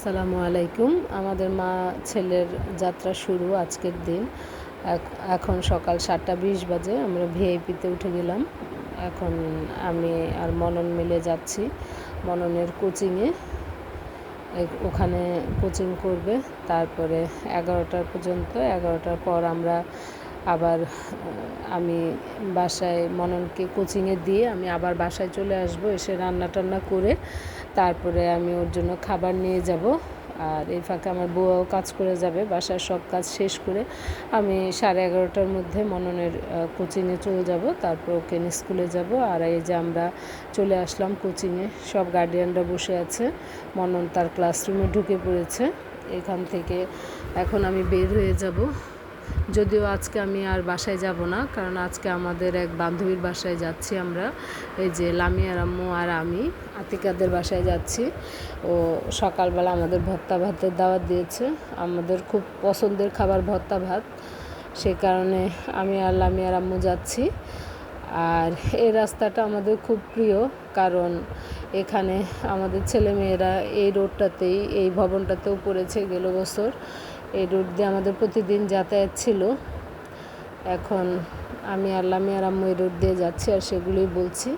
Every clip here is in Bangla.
আসসালামু আলাইকুম। আমাদের মা ছেলের যাত্রা শুরু আজকের দিন। এখ- এখন সকাল সাতটা বিশ বাজে, আমরা ভিআইপিতে উঠে গেলাম। এখন আমি আর মনন মিলে যাচ্ছি মননের কোচিংয়ে। ওখানে কোচিং করবে। তারপরে এগারোটার পর্যন্ত, এগারোটার পর আমরা আবার আমি বাসায় মননকে কোচিংয়ে দিয়ে আমি আবার বাসায় চলে আসব, এসে রান্না টান্না করে তারপরে আমি ওর জন্য খাবার নিয়ে যাব। আর এই ফাঁকে আমার বউও কাজ করে যাবে, বাসার সব কাজ শেষ করে আমি সাড়ে এগারোটার মধ্যে মননের কোচিংয়ে চলে যাব। তারপর ওকে স্কুলে যাব। আর এই যে আমরা চলে আসলাম কোচিংয়ে, সব গার্ডিয়ানরা বসে আছে। মনন তার ক্লাসরুমে ঢুকে পড়েছে। এখান থেকে এখন আমি বের হয়ে যাব। যদিও আজকে আমি আর বাসায় যাব না, কারণ আজকে আমাদের এক বান্ধবীর বাসায় যাচ্ছি আমরা। এই যে লামিয়ার আম্মু আর আমি, আতিকাদের বাসায় যাচ্ছি। ও সকালবেলা আমাদের ভর্তা ভাতের দাওয়াত দিয়েছে। আমাদের খুব পছন্দের খাবার ভত্তা ভাত। সে কারণে আমি আর লামিয়ার আম্মু যাচ্ছি। আর এই রাস্তাটা আমাদের খুব প্রিয়, কারণ এখানে আমাদের ছেলেমেয়েরা এই রোডটাতেই, এই ভবনটাতেও পড়েছে গেল বছর। এই রোড দিয়ে আমাদের প্রতিদিন যাতায়াত ছিল। এখন আমি আল্লাহ আর আম্মু এই রোড দিয়ে যাচ্ছি আর সেগুলোই বলছি।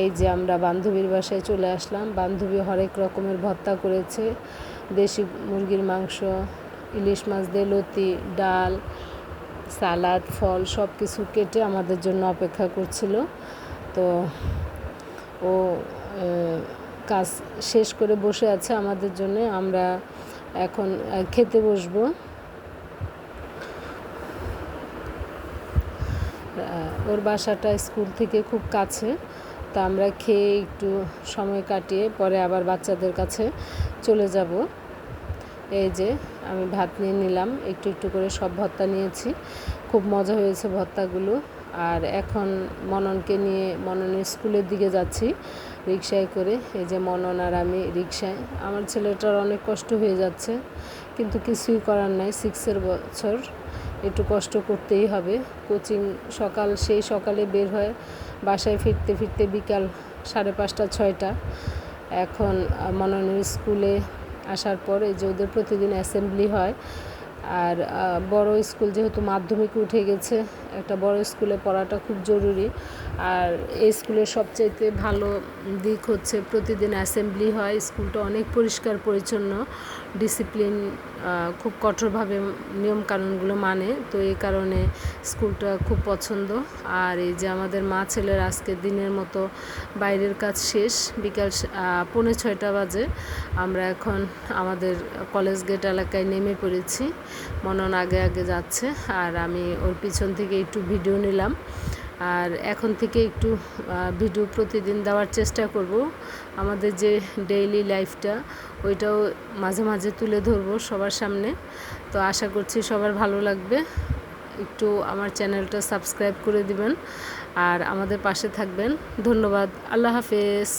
এই যে আমরা বান্ধবীর বাসায় চলে আসলাম। বান্ধবী হরেক রকমের ভর্তা করেছে। দেশি মুরগির মাংস, ইলিশ মাছ দিয়ে লতি, ডাল, সালাদ, ফল সব কিছু কেটে আমাদের জন্য অপেক্ষা করছিল। তো ও কাজ শেষ করে বসে আছে আমাদের জন্য। আমরা এখন খেতে বসবো। ওর বাসাটা স্কুল থেকে খুব কাছে, তা আমরা খেয়ে একটু সময় কাটিয়ে পরে আবার বাচ্চাদের কাছে চলে যাব। এই যে, আমি ভাত নিয়ে নিলাম, একটু একটু করে সব ভর্তা নিয়েছি। খুব মজা হয়েছে ভর্তাগুলো আর এখন মননকে নিয়ে মননের স্কুলের দিকে যাচ্ছি রিক্সায় করে। এই যে মনন আর আমি রিক্সায় আমার ছেলেটার অনেক কষ্ট হয়ে যাচ্ছে, কিন্তু কিছুই করার নাই। সিক্সের বছর, একটু কষ্ট করতেই হবে। কোচিং সকাল, সেই সকালে বের হয় বাসায় ফিরতে ফিরতে বিকাল সাড়ে পাঁচটা, ছয়টা। এখন মননের স্কুলে আসার পর এই যে ওদের প্রতিদিন অ্যাসেম্বলি হয়। আর বড় স্কুল যেহেতু মাধ্যমিকে উঠে গেছে, একটা বড় স্কুলে পড়াটা খুব জরুরি। আর এই স্কুলের সবচাইতে ভালো দিক হচ্ছে প্রতিদিন অ্যাসেম্বলি হয়, স্কুলটা অনেক পরিষ্কার, পরিচ্ছন্ন, ডিসিপ্লিন খুব কঠোরভাবে নিয়মকানুনগুলো মানে। তো এই কারণে স্কুলটা খুব পছন্দ। আর এই যে আমাদের মা ছেলের আজকে দিনের মতো বাইরের কাজ শেষ, বিকাল পৌনে ছয়টা বাজে। আমরা এখন আমাদের কলেজ গেট এলাকায় নেমে পড়েছি। মনন আগে আগে যাচ্ছে আর আমি ওর পিছন থেকে একটু ভিডিও নিলাম। আর এখন থেকে একটু ভিডিও প্রতিদিন দেওয়ার চেষ্টা করব। আমাদের যে ডেইলি লাইফটা ওইটাও মাঝে মাঝে তুলে ধরবো সবার সামনে। তো আশা করছি সবার ভালো লাগবে। একটু আমার চ্যানেলটা সাবস্ক্রাইব করে দিবেন। আর আমাদের পাশে থাকবেন। ধন্যবাদ। আল্লাহ হাফেজ।